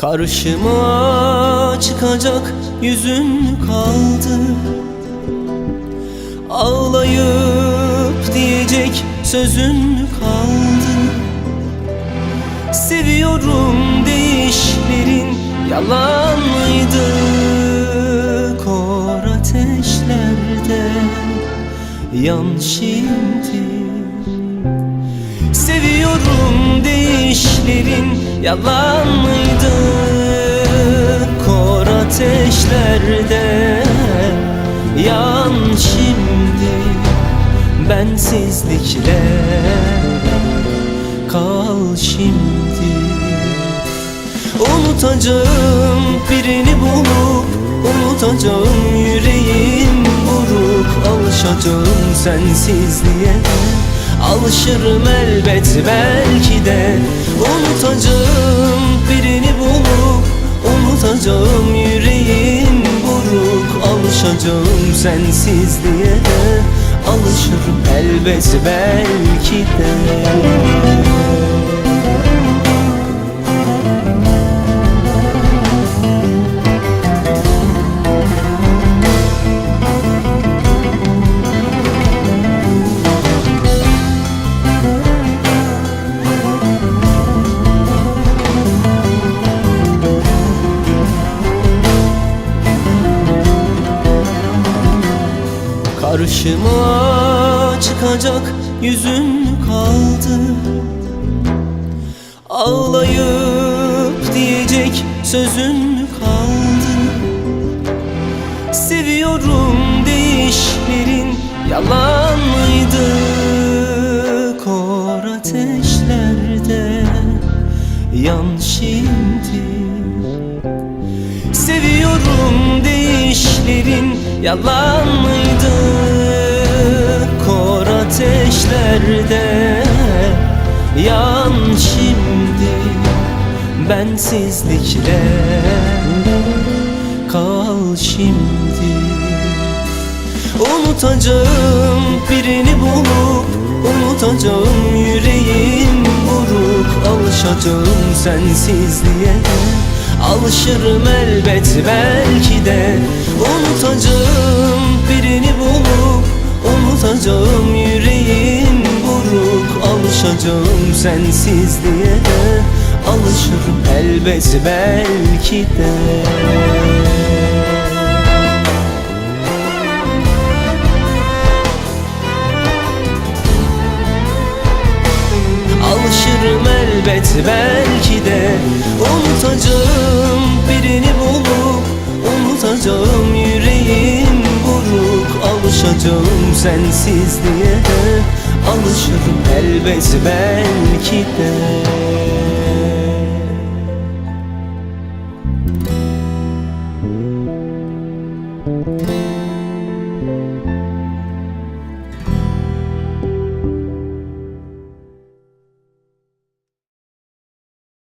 Karşıma çıkacak yüzün kaldı. Ağlayıp diyecek sözün kaldı. Seviyorum deyişlerin yalan mıydı Kor ateşlerde yan şimdi. Seviyorum deyişlerin yalan mıydı? Kor ateşlerde. Yan şimdi Bensizlikle. Kal şimdi. Unutacağım birini bulup Unutacağım yüreğim buruk Alışacağım sensizliğe. Alışırım elbet belki de Unutacağım birini bulup Unutacağım yüreğim buruk. Alışacağım sensizliğe Alışırım elbet belki de Karşıma çıkacak yüzün kaldı. Ağlayıp diyecek sözün kaldı. Seviyorum deyişlerin yalan mıydı Kor ateşlerde yan şimdi. Seviyorum deyişlerin yalan mıydı ateşlerde yan şimdi Bensizlikle kal şimdi Unutacağım birini bulup Unutacağım yüreğim buruk Alışacağım sensizliğe Alışırım elbet belki de Unutacağım birini bulup Unutacağım Alışacağım sensizliğe de Alışırım elbet belki de. Alışırım elbet belki de. Unutacağım birini bulup Unutacağım yüreğim buruk. Alışacağım sensizliğe de Alışırım elbet belki de